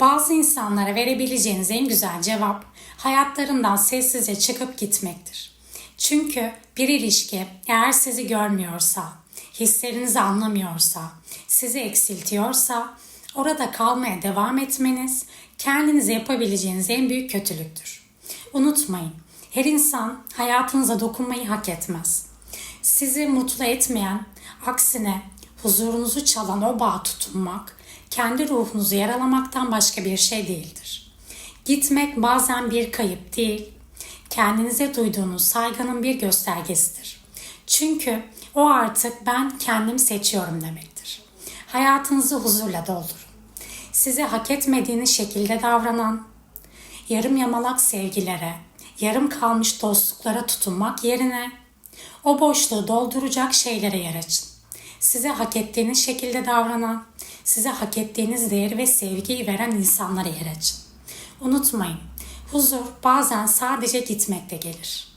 Bazı insanlara verebileceğiniz en güzel cevap hayatlarından sessizce çıkıp gitmektir. Çünkü bir ilişki eğer sizi görmüyorsa, hislerinizi anlamıyorsa, sizi eksiltiyorsa orada kalmaya devam etmeniz kendinize yapabileceğiniz en büyük kötülüktür. Unutmayın, her insan hayatınıza dokunmayı hak etmez. Sizi mutlu etmeyen, aksine huzurunuzu çalan o bağa tutunmak, kendi ruhunuzu yaralamaktan başka bir şey değildir. Gitmek bazen bir kayıp değil, kendinize duyduğunuz saygının bir göstergesidir. Çünkü o artık ben kendimi seçiyorum demektir. Hayatınızı huzurla doldurun. Size hak etmediğiniz şekilde davranan, yarım yamalak sevgilere, yarım kalmış dostluklara tutunmak yerine o boşluğu dolduracak şeylere yer açın. Size hak ettiğiniz şekilde davranan, size hak ettiğiniz değeri ve sevgiyi veren insanlara yer açın. Unutmayın, huzur bazen sadece gitmekte gelir.